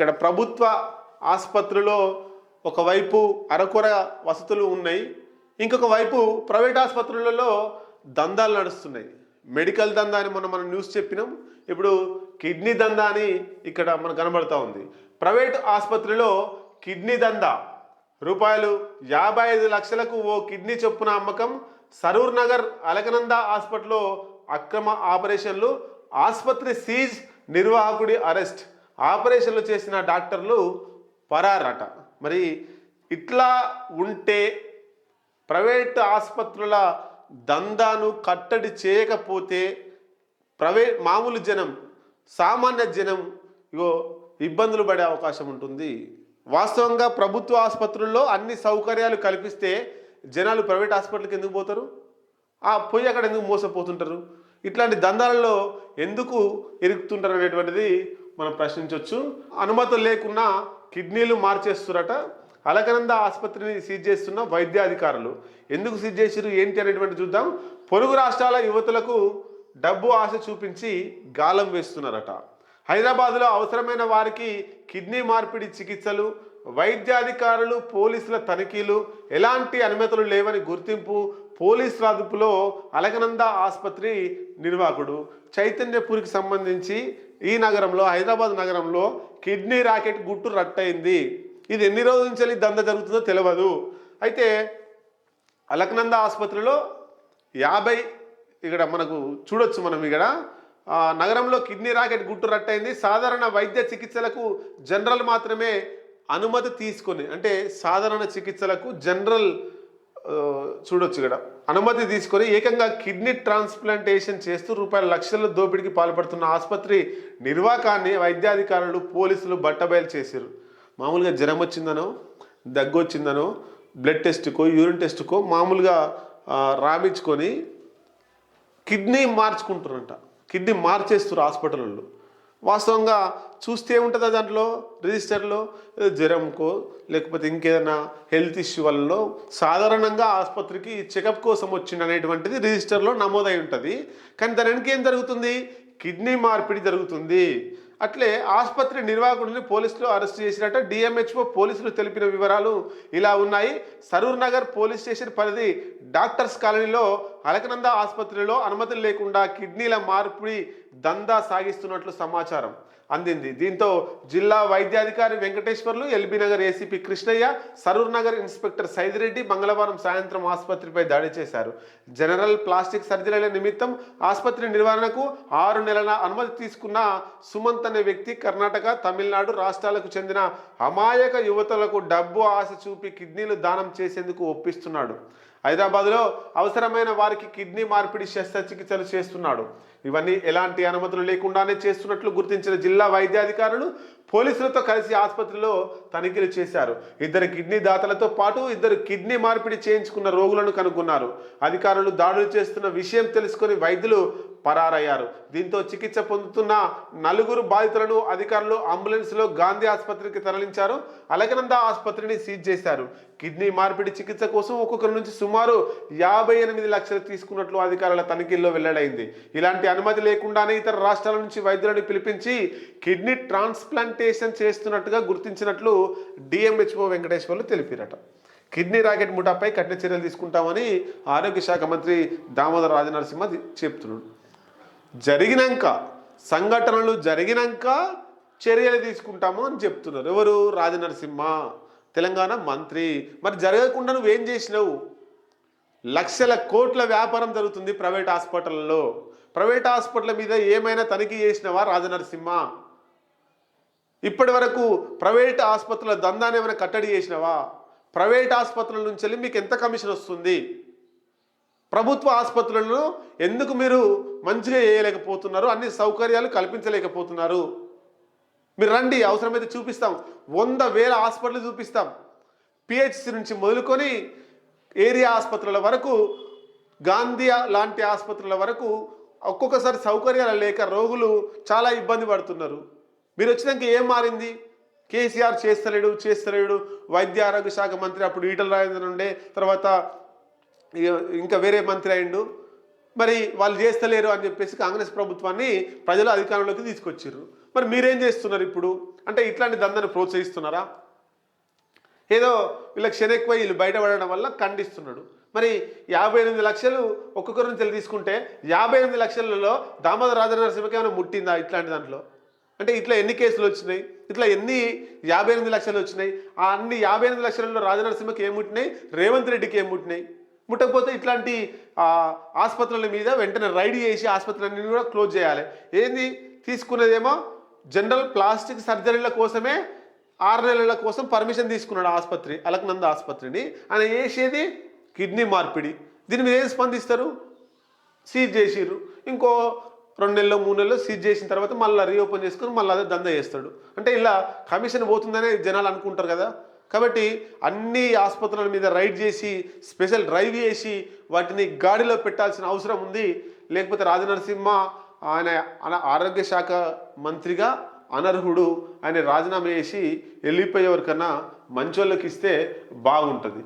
ఇక్కడ ప్రభుత్వ ఆసుపత్రిలో ఒకవైపు అరకొర వసతులు ఉన్నాయి ఇంకొక వైపు ప్రైవేట్ ఆసుపత్రులలో దందాలు నడుస్తున్నాయి. మెడికల్ దందా అని మనం మనం న్యూస్ చెప్పినాం. ఇప్పుడు కిడ్నీ దందా అని ఇక్కడ మనకు కనబడతా ఉంది. ప్రైవేట్ ఆసుపత్రిలో కిడ్నీ దందా రూపాయలు యాభై ఐదు లక్షలకు ఓ కిడ్నీ చొప్పున అమ్మకం సరూర్ నగర్ అలకనంద హాస్పిటల్లో అక్రమ ఆపరేషన్లు ఆసుపత్రి సీజ్ నిర్వాహకుడి అరెస్ట్ ఆపరేషన్లు చేసిన డాక్టర్లు పరారట. మరి ఇట్లా ఉంటే ప్రైవేట్ ఆసుపత్రుల దందాను కట్టడి చేయకపోతే ప్రైవేట్ మామూలు జనం సామాన్య జనం ఇగో ఇబ్బందులు పడే అవకాశం ఉంటుంది. వాస్తవంగా ప్రభుత్వ ఆసుపత్రుల్లో అన్ని సౌకర్యాలు కల్పిస్తే జనాలు ప్రైవేట్ హాస్పిటల్కి ఎందుకు పోతారు? ఆ పోయి అక్కడ ఎందుకు మోసపోతుంటారు? ఇట్లాంటి దందాలలో ఎందుకు ఇరుకుతుంటారు అనేటువంటిది మనం ప్రశ్నించవచ్చు అనుమతులు లేకున్నా కిడ్నీలు మార్చేస్తురట. అలకనంద ఆసుపత్రిని సీజ్ చేస్తున్న వైద్యాధికారులు. ఎందుకు సీజ్ చేసిరు ఏంటి అనేటువంటి చూద్దాం. పొరుగు రాష్ట్రాల యువతులకు డబ్బు ఆశ చూపించి గాలం వేస్తున్నారట. హైదరాబాద్లో అవసరమైన వారికి కిడ్నీ మార్పిడి చికిత్సలు వైద్యాధికారులు పోలీసుల తనిఖీలు ఎలాంటి అనుమతులు లేవని గుర్తింపు పోలీస్ అదుపులో అలకనంద ఆసుపత్రి నిర్వాహకుడు. చైతన్యపూరికి సంబంధించి ఈ నగరంలో హైదరాబాద్ నగరంలో కిడ్నీ రాకెట్ గుట్టు రట్టయింది. ఇది ఎన్ని రోజుల నుంచి దంద జరుగుతుందో తెలియదు అయితే అలకనంద ఆసుపత్రిలో యాభై ఇక్కడ మనకు చూడొచ్చు మనం ఇక్కడ నగరంలో కిడ్నీ రాకెట్ గుట్టు రట్టయింది. సాధారణ వైద్య చికిత్సలకు జనరల్ మాత్రమే అనుమతి తీసుకొని అంటే సాధారణ చికిత్సలకు జనరల్ చూడొచ్చు ఇక్కడ. అనుమతి తీసుకొని ఏకంగా కిడ్నీ ట్రాన్స్ప్లాంటేషన్ చేస్తూ రూపాయల లక్షల దోపిడీకి పాల్పడుతున్న ఆసుపత్రి నిర్వాకాన్ని వైద్యాధికారులు పోలీసులు బట్టబయలు చేశారు. మామూలుగా జ్వరం వచ్చిందనో దగ్గు వచ్చిందనో బ్లడ్ టెస్ట్కో యూరిన్ టెస్ట్కో మామూలుగా రామించుకొని కిడ్నీ మార్చుకుంటారంట కిడ్నీ మార్చేస్తారు హాస్పిటల్లో వాస్తవంగా చూస్తే ఉంటుందా దాంట్లో? రిజిస్టర్లో? జ్వరంకో లేకపోతే ఇంకేదైనా హెల్త్ ఇష్యూ వల్ల సాధారణంగా ఆసుపత్రికి చెకప్ కోసం వచ్చింది అనేటువంటిది రిజిస్టర్లో నమోదై ఉంటుంది. కానీ దాని వెనక ఏం జరుగుతుంది? కిడ్నీ మార్పిడి జరుగుతుంది. అట్లే ఆసుపత్రి నిర్వాహకుడిని పోలీసులు అరెస్ట్ చేసినట్ట డిఎంహెచ్ఓ పోలీసులు తెలిపిన వివరాలు ఇలా ఉన్నాయి. సరూర్ నగర్ పోలీస్ స్టేషన్ పరిధి డాక్టర్స్ కాలనీలో అలకనంద ఆసుపత్రిలో అనుమతులు లేకుండా కిడ్నీల మార్పిడి దందా సాగిస్తున్నట్లు సమాచారం అందింది. దీంతో జిల్లా వైద్యాధికారి Venkateswarlu LB Nagar ACP Krishnaiah Saroor Nagar inspector Saidi Reddy మంగళవారం సాయంత్రం ఆసుపత్రిపై దాడి చేశారు. జనరల్ ప్లాస్టిక్ సర్జరీల నిమిత్తం ఆసుపత్రి నిర్వహణకు ఆరు నెలల అనుమతి తీసుకున్న సుమంత్ అనే వ్యక్తి కర్ణాటక తమిళనాడు రాష్ట్రాలకు చెందిన అమాయక యువతలకు డబ్బు ఆశ చూపి కిడ్నీలు దానం చేసేందుకు ఒప్పిస్తున్నాడు. హైదరాబాద్లో అవసరమైన వారికి కిడ్నీ మార్పిడి శస్త్రచికిత్సలు చేస్తున్నాడు. ఇవన్నీ ఎలాంటి అనుమతులు లేకుండానే చేస్తున్నట్లు గుర్తించిన జిల్లా వైద్యాధికారులు పోలీసులతో కలిసి ఆసుపత్రిలో తనిఖీలు చేశారు. ఇద్దరు కిడ్నీ దాతలతో పాటు ఇద్దరు కిడ్నీ మార్పిడి చేయించుకున్న రోగులను కనుగొన్నారు. అధికారులు దాడులు చేస్తున్న విషయం తెలుసుకొని వైద్యులు పరారయ్యారు. దీంతో చికిత్స పొందుతున్న నలుగురు బాధితులను అధికారులు అంబులెన్స్లో గాంధీ ఆసుపత్రికి తరలించారు. అలకనంద ఆసుపత్రిని సీజ్ చేశారు. కిడ్నీ మార్పిడి చికిత్స కోసం ఒక్కొక్కరి నుంచి సుమారు యాభై ఎనిమిది లక్షలు తీసుకున్నట్లు అధికారుల తనిఖీల్లో వెల్లడైంది. ఇలాంటి అనుమతి లేకుండానే ఇతర రాష్ట్రాల నుంచి వైద్యులను పిలిపించి కిడ్నీ ట్రాన్స్ప్లాంటేషన్ చేస్తున్నట్టుగా గుర్తించినట్లు డిఎంహెచ్ఓ వెంకటేశ్వర్లు తెలిపారట. కిడ్నీ రాకెట్ ముఠాపై కఠిన చర్యలు తీసుకుంటామని ఆరోగ్య శాఖ మంత్రి దామోదర రాజనరసింహ చెప్తున్నాడు. జరిగినాక సంఘటనలు జరిగినాక చర్యలు తీసుకుంటాము అని చెప్తున్నారు. ఎవరు? రాజనరసింహ తెలంగాణ మంత్రి. మరి జరగకుండా నువ్వేం చేసినావు? లక్షల కోట్ల వ్యాపారం జరుగుతుంది ప్రైవేట్ హాస్పిటల్లో. ప్రైవేట్ హాస్పిటల్ మీద ఏమైనా తనిఖీ చేసినవా రాజనరసింహ? ఇప్పటి వరకు ప్రైవేట్ ఆసుపత్రుల దందాన్ని ఏమైనా కట్టడి చేసినవా? ప్రైవేట్ ఆసుపత్రుల నుంచి వెళ్ళి మీకు ఎంత కమిషన్ వస్తుంది? ప్రభుత్వ ఆసుపత్రులను ఎందుకు మీరు మంచిగా వేయలేకపోతున్నారు? అన్ని సౌకర్యాలు కల్పించలేకపోతున్నారు. మీరు రండి అవసరమైతే చూపిస్తాం. వంద వేల హాస్పిటల్ చూపిస్తాం. పిహెచ్సి నుంచి మొదలుకొని ఏరియా ఆసుపత్రుల వరకు గాంధీ లాంటి ఆసుపత్రుల వరకు ఒక్కొక్కసారి సౌకర్యాలు లేక రోగులు చాలా ఇబ్బంది పడుతున్నారు. మీరు వచ్చినాక ఏం మారింది? కేసీఆర్ చేస్తలేడు చేస్తలేడు. వైద్య ఆరోగ్య శాఖ మంత్రి అప్పుడు ఈటల రాజేంద్ర ఉండే తర్వాత ఇంకా వేరే మంత్రి అయిండు మరి వాళ్ళు చేస్తలేరు అని చెప్పేసి కాంగ్రెస్ ప్రభుత్వాన్ని ప్రజలు అధికారంలోకి తీసుకొచ్చారు మరి మీరేం చేస్తున్నారు ఇప్పుడు? అంటే ఇట్లాంటి దందాన్ని ప్రోత్సహిస్తున్నారా? ఏదో వీళ్ళకి శనెక్కువ ఎక్కువ వీళ్ళు బయటపడడం వల్ల ఖండిస్తున్నాడు. మరి యాభై ఎనిమిది లక్షలు ఒక్కొక్కరి నుంచి తీసుకుంటే యాభై ఎనిమిది లక్షలలో దామోదర రాజనరసింహకి ఏమైనా ముట్టిందా ఇట్లాంటి దాంట్లో? అంటే ఇట్లా ఎన్ని కేసులు వచ్చినాయి? ఇట్లా ఎన్ని యాభై ఎనిమిది లక్షలు వచ్చినాయి? ఆ అన్ని యాభై ఎనిమిది లక్షలలో రాజనరసింహకి ఏముట్టినాయి రేవంత్ రెడ్డికి ఏముట్టినాయి ముట్టకపోతే ఇట్లాంటి ఆసుపత్రుల మీద వెంటనే రైడ్ చేసి ఆసుపత్రులన్నీ కూడా క్లోజ్ చేయాలి. ఏంది? తీసుకునేదేమో జనరల్ ప్లాస్టిక్ సర్జరీల కోసమే ఆరు నెలల కోసం పర్మిషన్ తీసుకున్నాడు ఆసుపత్రి అలకనంద ఆసుపత్రిని. ఆయన చేసేది కిడ్నీ మార్పిడి. దీని మీద ఏం స్పందిస్తారు? సీజ్ చేసిర్రు. ఇంకో రెండు నెలలు మూడు నెలలు సీజ్ చేసిన తర్వాత మళ్ళీ రీఓపెన్ చేసుకుని మళ్ళీ అదే దందా చేస్తాడు. అంటే ఇలా కమిషన్ పోతుందనే జనాలు అనుకుంటారు కదా. కాబట్టి అన్ని ఆసుపత్రుల మీద రైడ్ చేసి స్పెషల్ డ్రైవ్ చేసి వాటిని గాడిలో పెట్టాల్సిన అవసరం ఉంది. లేకపోతే రాజనరసింహ ఆయన ఆరోగ్య శాఖ మంత్రిగా అనర్హుడు. ఆయన రాజీనామా చేసి వెళ్ళిపోయేవరకన్నా మంచోళ్ళకి ఇస్తే బాగుంటుంది.